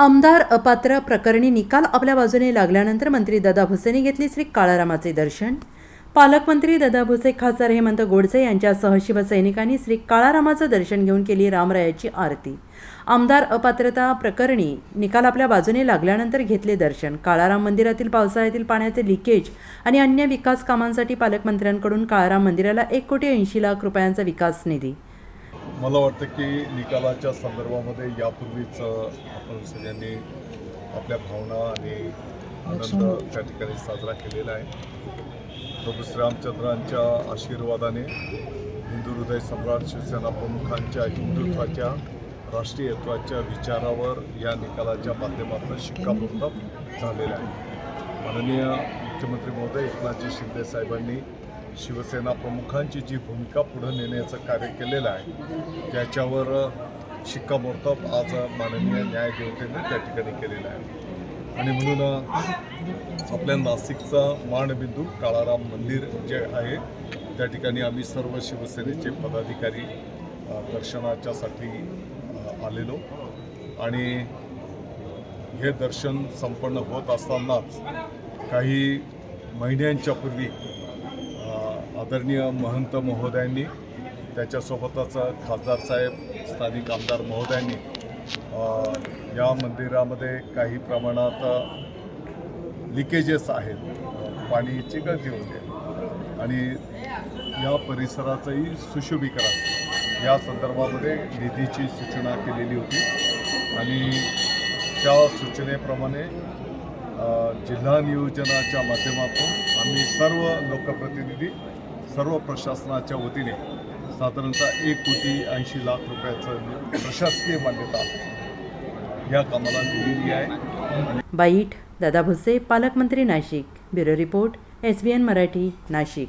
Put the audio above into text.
आमदार अपात्र प्रकरणी निकाल आपल्या बाजूने लागल्यानंतर मंत्री दादा भुसेने घेतले श्री काळारामाचे दर्शन. पालकमंत्री दादा भुसे खासदार हेमंत गोडसे यांच्यासह शिवसैनिकांनी श्री काळारामाचं दर्शन घेऊन केली रामरायाची आरती. आमदार अपात्रता प्रकरणी निकाल आपल्या बाजूने लागल्यानंतर घेतले दर्शन. काळाराम मंदिरातील पावसाळ्यातील पाण्याचे लिकेज आणि अन्य विकास कामांसाठी पालकमंत्र्यांकडून काळाराम मंदिराला एक कोटी ऐंशी लाख रुपयांचा विकास निधी. मला वाटतं की निकालाच्या संदर्भामध्ये यापूर्वीच आपण सगळ्यांनी आपल्या भावना आणि आनंद त्या ठिकाणी साजरा केलेला आहे. प्रभू श्रीरामचंद्रांच्या आशीर्वादाने हिंदू हृदय सम्राट शिवसेना प्रमुखांच्या हिंदुत्वाच्या राष्ट्रीयत्वाच्या विचारावर या निकालाच्या माध्यमातून शिक्कामोर्तब झालेला आहे. माननीय मुख्यमंत्री महोदय एकनाथजी शिंदे साहेबांनी शिवसेना प्रमुखांची जी भूमिका पुढे नेण्याचं कार्य केलेलं आहे त्याच्यावर शिक्कामोर्तब आज माननीय न्यायदेवतेने त्या ठिकाणी केलेलं आहे. आणि म्हणून आपल्या नाशिकचा माणबिंदू काळाराम मंदिर जे आहे त्या ठिकाणी आम्ही सर्व शिवसेनेचे पदाधिकारी दर्शनाच्यासाठी आलेलो. आणि हे दर्शन संपन्न होत असतानाच काही महिन्यांच्या पूर्वी आदरणीय महंत महोदयांनी त्याच्यासोबतच खासदार साहेब स्थानिक आमदार महोदयांनी या मंदिरामध्ये काही प्रमाणात लिकेजेस आहेत पाणीची गळती होते. आणि या परिसराचंही सुशोभीकरण या संदर्भामध्ये निधीची सूचना केलेली होती. आणि त्या सूचनेप्रमाणे जिल्हा नियोजनाच्या माध्यमातून आम्ही सर्व लोकप्रतिनिधी सर्व प्रशासनाच्या वतीने साधारणतः एक कोटी ऐंशी लाख रुपयाचं प्रशासकीय मान्यता या कामाला दिलेली आहे. बाईट दादा भुसे पालकमंत्री Nashik. Bureau report S B N Marathi Nashik.